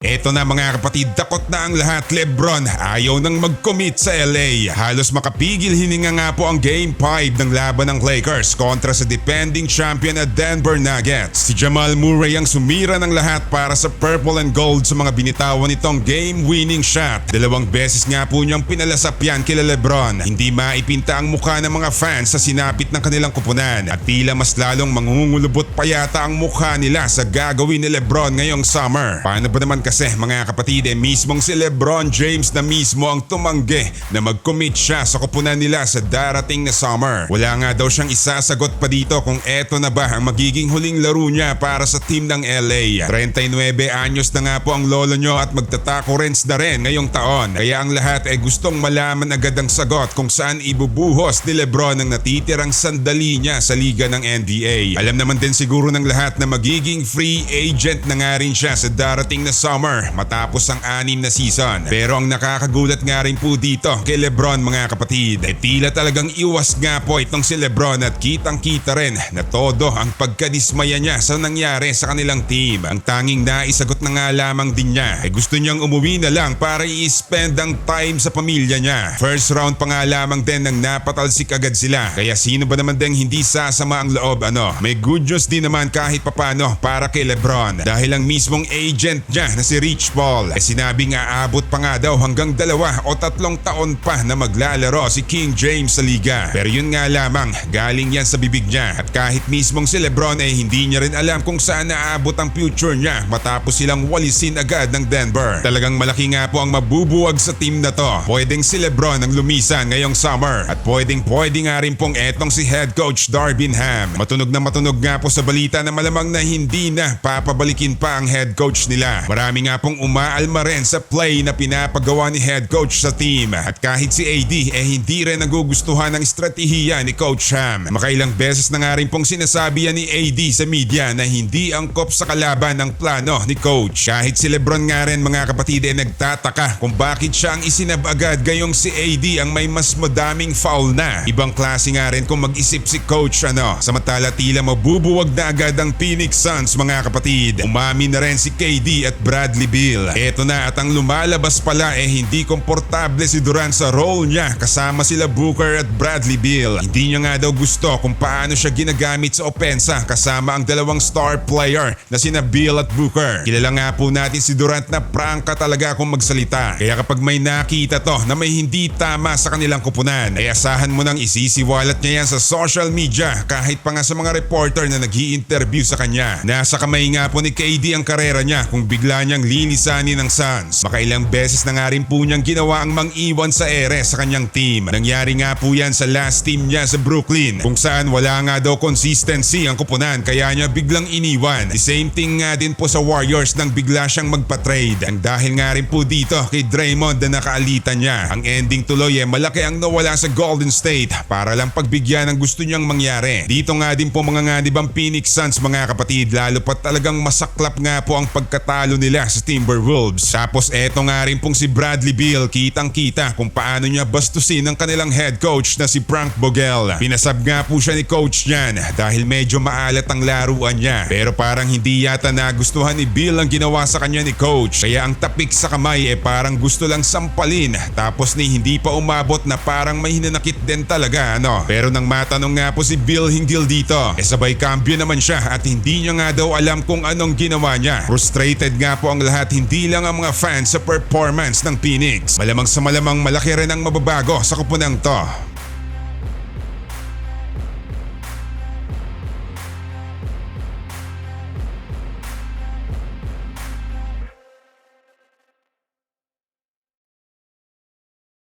Eto na mga kapatid, takot na ang lahat. Lebron ayaw nang mag-commit sa LA. Halos makapigil hininga nga po ang Game 5 ng laban ng Lakers kontra sa defending champion na Denver Nuggets. Si Jamal Murray ang sumira ng lahat para sa purple and gold sa mga binitawan nitong game-winning shot. Dalawang beses nga po niyang pinalasap yan kila Lebron. Hindi maipinta ang mukha ng mga fans sa sinapit ng kanilang kupunan at tila mas lalong mangungulubot pa yata ang mukha nila sa gagawin ni Lebron ngayong summer. Paano ba naman kasi mga kapatid eh mismong si Lebron James na mismo ang tumanggi na mag-commit siya sa kupunan nila sa darating na summer. Wala nga daw siyang isasagot pa dito kung eto na ba ang magiging huling laro niya para sa team ng LA. 39 anyos na nga po ang lolo nyo at magtatako rents na rin ngayong taon. Kaya ang lahat ay gustong malaman agad ang sagot kung saan ibubuhos ni Lebron ang natitirang sandali niya sa liga ng NBA. Alam naman din siguro ng lahat na magiging free agent na nga rin siya sa darating na summer matapos ang anim na season. Pero ang nakakagulat nga rin po dito kay Lebron mga kapatid ay tila talagang iwas nga po itong si Lebron at kitang kita rin na todo ang pagkadismaya niya sa nangyari sa kanilang team. Ang tanging naisagot na nga lamang din niya ay gusto niyang umuwi na lang para i-spend ang time sa pamilya niya. First round pa nga lamang din nang napatalsik agad sila. Kaya sino ba naman din hindi sasama ang loob ano? May good news din naman kahit papano para kay Lebron. Dahil ang mismong agent niya na si Rich Paul ay sinabing aabot pa nga daw hanggang dalawa o tatlong taon pa na maglalaro si King James sa liga. Pero yun nga lamang, galing yan sa bibig niya. At kahit mismong si Lebron ay hindi niya rin alam kung saan naabot ang future niya matapos silang walisin agad ng Denver. Talagang malaki nga po ang mabubuwag sa team na to. Pwedeng si Lebron ang lumisan ngayong summer at pwedeng pwede nga rin pong etong si head coach Darvin Ham. Matunog na matunog nga po sa balita na malamang na hindi na papabalikin pa ang head coach nila. Marami nga pong umaalma rin sa play na pinapagawa ni head coach sa team. At kahit si AD eh hindi rin nagugustuhan ng estratehiya ni Coach Ham. Makailang beses na nga rin pong sinasabi yan ni AD sa media na hindi angkop sa kalaban ng plano ni Coach. Kahit si Lebron nga rin mga kapatid eh nagtataka kung bakit siya ang isinab agad gayong si AD ang may mas madaming foul na. Ibang klase nga rin kung mag-isip si Coach ano. Samantala tila mabubuwag na agad ang Phoenix Suns mga kapatid. Umami na rin si KD at Bradley Beal. Eto na at ang lumalabas pala eh hindi komportable si Durant sa role niya kasama sila Booker at Bradley Beal. Hindi niya nga daw gusto kung paano siya ginagamit sa opensa kasama ang dalawang star player na sina Beal at Booker. Kilala nga po natin si Durant na prangka talaga kung magsalita. Kaya kapag may nakita to na may hindi tama sa kanilang kupunan ay asahan mo nang isisiwalat niya yan sa social media kahit pa nga sa mga reporter na nag interview sa kanya. Nasa kamay nga po ni KD ang karera niya kung bigla niyang linisanin ng Suns. Makailang beses na nga rin po niyang ginawa ang mang-iwan sa ere sa kanyang team. Nangyari nga po yan sa last team niya sa Brooklyn kung saan wala nga daw consistency ang kupunan kaya niya biglang iniwan. The same thing nga din po sa Warriors nang bigla siyang magpa-trade. Ang dahil nga rin po dito kay Draymond na nakaalitan niya. Ang ending tuloy eh malaki ang nawala sa Golden State para lang pagbigyan ng gusto niyang mangyari. Dito nga din po mga nga di bang Phoenix Suns mga kapatid lalo pa talagang masaklap nga po ang pagkatalo nila sa Timberwolves. Tapos eto nga rin pong si Bradley Beal kitang kita kung paano niya bastusin ang kanilang head coach na si Frank Vogel. Pinasab nga po siya ni coach niyan dahil medyo maalat ang laruan niya. Pero parang hindi yata nagustuhan ni Bill ang ginawa sa kanya ni coach. Kaya ang tapik sa kamay eh parang gusto lang sampalin. Tapos ni hindi pa umabot na parang may hinanakit din talaga ano. Pero nang matanong nga po si Bill hinggil dito, eh sabay cambio naman siya at hindi niya nga daw alam kung anong ginawa niya. Frustrated nga po ang lahat hindi lang ang mga fans sa performance ng Phoenix. Malamang sa malamang malaki rin ang mababago sa kupunang to.